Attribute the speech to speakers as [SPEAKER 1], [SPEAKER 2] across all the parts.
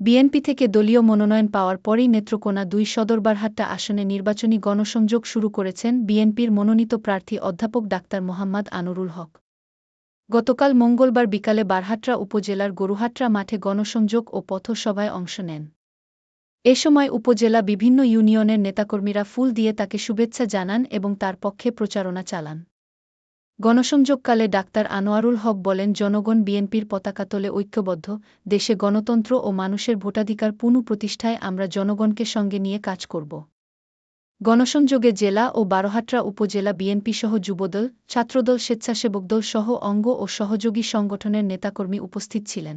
[SPEAKER 1] BNP থেকে দলীয় মনোনয়ন পাওয়ার পরেই নেত্রকোনা দুই সদর বারহাট্টা আসনে নির্বাচনী গণসংযোগ শুরু করেছেন বিএনপির মনোনীত প্রার্থী অধ্যাপক ডাক্তার মোহাম্মদ আনুরুল হক। গতকাল মঙ্গলবার বিকালে বারহাট্রা উপজেলার গরুহাট্রা মাঠে গণসংযোগ ও পথসভায় অংশ নেন। এ সময় উপজেলা বিভিন্ন ইউনিয়নের নেতাকর্মীরা ফুল দিয়ে তাকে শুভেচ্ছা জানান এবং তার পক্ষে প্রচারণা চালান। গণসংযোগকালে ডাক্তার আনোয়ারুল হক বলেন, জনগণ বিএনপির পতাকা তোলে ঐক্যবদ্ধ, দেশে গণতন্ত্র ও মানুষের ভোটাধিকার পুনঃপ্রতিষ্ঠায় আমরা জনগণকে সঙ্গে নিয়ে কাজ করব। গণসংযোগে জেলা ও বারোহাট্রা উপজেলা বিএনপিসহ যুবদল, ছাত্রদল, স্বেচ্ছাসেবক দল সহ অঙ্গ ও সহযোগী সংগঠনের নেতাকর্মী উপস্থিত ছিলেন।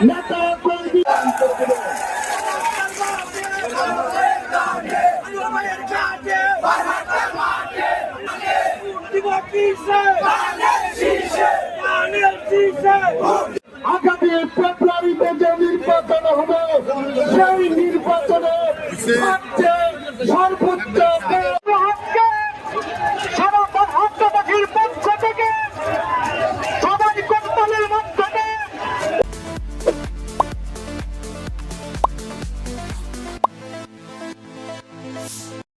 [SPEAKER 2] নেতা কর্মী আগামী ফেব্রুয়ারিতে যে নির্বাচন হবে সেই নির্বাচনে সর্বোচ্চ
[SPEAKER 3] ます。